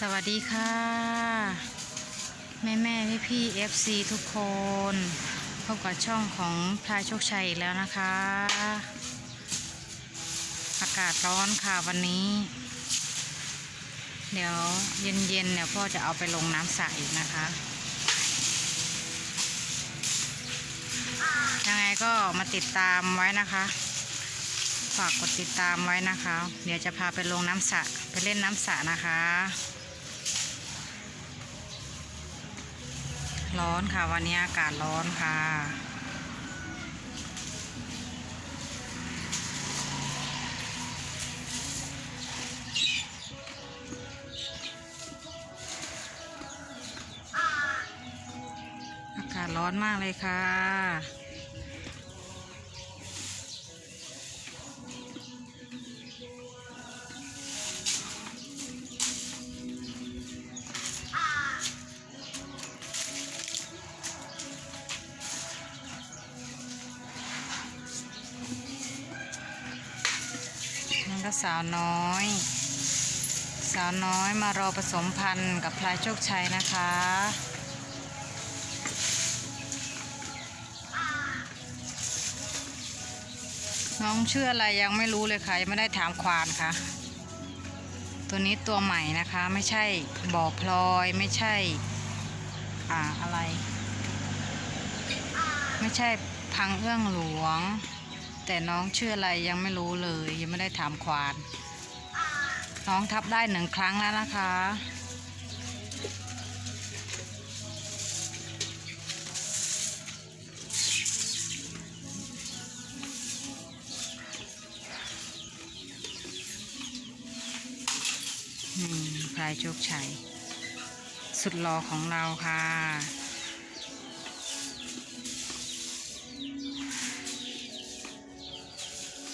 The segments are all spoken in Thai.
สวัสดีค่ะ แม่แม่พี่พี่เอฟซีทุกคน พบกับช่องของพลายโชคชัยอีกแล้วนะคะ อากาศร้อนค่ะวันนี้ เดี๋ยวเย็นๆเนี่ยพ่อจะเอาไปลงน้ำสระอีกนะคะยังไงก็มาติดตามไว้นะคะ ฝากกดติดตามไว้นะคะ เดี๋ยวจะพาไปลงน้ำสระไปเล่นน้ำสระนะคะ ร้อนค่ะวันนี้อากาศร้อนค่ะ อากาศร้อนมากเลยค่ะ ก็สาวน้อย สาวน้อยมารอผสมพันธุ์กับพลายโชคชัยนะคะ น้องชื่ออะไรยังไม่รู้เลยค่ะยังไม่ได้ถามควานค่ะ ตัวนี้ตัวใหม่นะคะไม่ใช่บ่อพลอยไม่ใช่อ่าอะไร ไม่ใช่พังเอื้องหลวง แต่น้องชื่ออะไรยังไม่รู้เลย ยังไม่ได้ถามควาน น้องทับได้หนึ่งครั้งแล้วนะคะ พลายโชคชัย สุดหล่อของเราค่ะ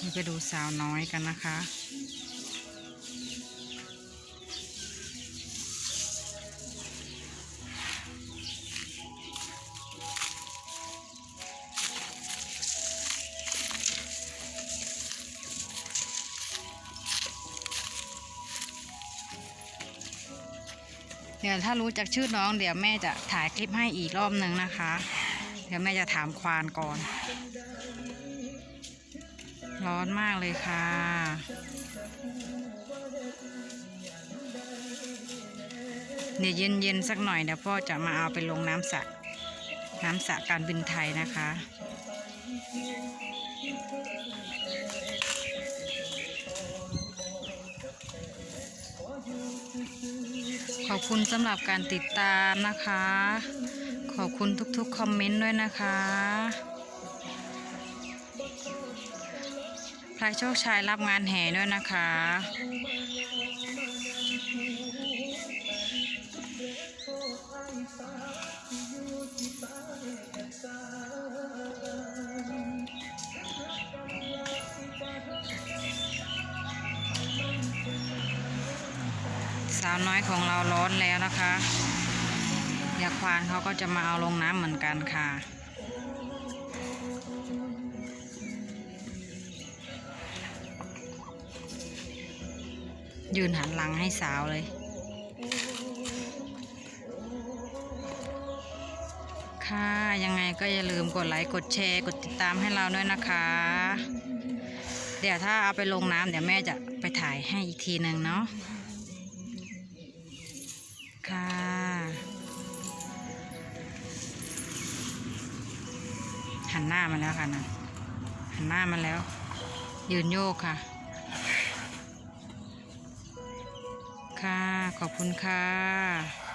นี่ไปดูสาวน้อยกันนะคะ เดี๋ยวถ้ารู้จักชื่อน้องเดี๋ยวแม่จะถ่ายคลิปให้อีกรอบหนึ่งนะคะ เดี๋ยวแม่จะถามควานก่อน ร้อนมากเลยค่ะ เดี๋ยวเย็นๆสักหน่อยเดี๋ยวพ่อจะมาเอาไปลงน้ำสระน้ำสระการบินไทยนะคะ ขอบคุณสำหรับการติดตามนะคะ ขอบคุณทุกๆ คอมเมนต์ด้วยนะคะ พลายโชคชัยรับงานแห่ด้วยนะคะ สาวน้อยของเราร้อนแล้วนะคะยาควานเขาก็จะมาเอาลงน้ำเหมือนกันค่ะ ยืนหันหลังให้สาวเลย ค่ะ ยังไงก็อย่าลืมกดไลค์ กดแชร์ กดติดตามให้เราด้วยนะคะ เดี๋ยวถ้าเอาไปลงน้ำเดี๋ยวแม่จะไปถ่ายให้อีกทีหนึ่งเนาะ ค่ะ หันหน้ามาแล้วค่ะนะหันหน้ามาแล้ว ยืนโยกค่ะ ค่ะ ขอบคุณค่ะ